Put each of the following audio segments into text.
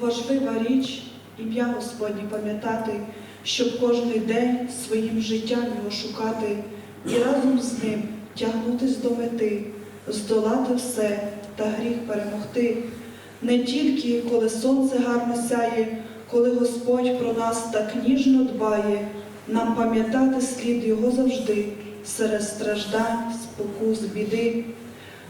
важлива річ ім'я Господнє пам'ятати, щоб кожний день своїм життям його шукати і разом з ним тягнутись до мети, здолати все та гріх перемогти. Не тільки коли сонце гарно сяє, коли Господь про нас так ніжно дбає, нам пам'ятати слід Його завжди, серед страждань, спокус, біди.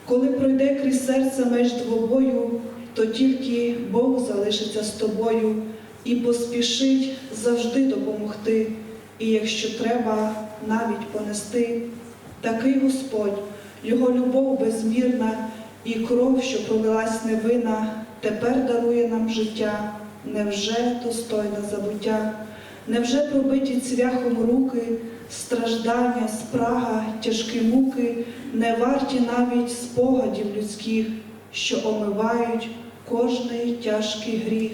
Коли пройде крізь серце меж двобою, то тільки Бог залишиться з тобою і поспішить завжди допомогти, і якщо треба, навіть понести. Такий Господь, Його любов безмірна і кров, що пролилась невинна, тепер дарує нам життя. Невже достойне забуття? Невже пробиті цвяхом руки, страждання, спрага, тяжкі муки, не варті навіть спогадів людських, що омивають кожний тяжкий гріх?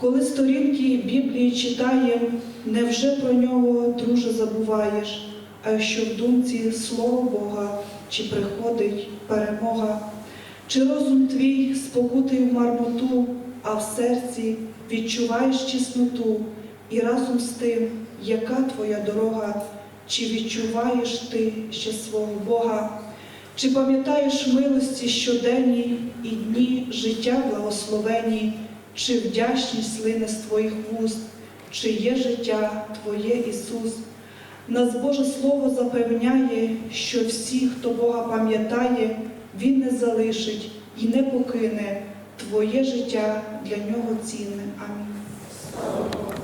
Коли сторінки Біблії читаєм, невже про нього, друже, забуваєш, а що в думці слово Бога, чи приходить перемога? Чи розум твій спокутив марноту, а в серці відчуваєш чесноту, і разом з тим, яка твоя дорога, чи відчуваєш ти ще свого Бога, чи пам'ятаєш милості щоденні і дні життя благословені, чи вдячність лине з твоїх вуст, чи є життя Твоє Ісус? Нас Боже Слово запевняє, що всі, хто Бога пам'ятає, Він не залишить і не покине Твоє життя для нього цінне. Амінь.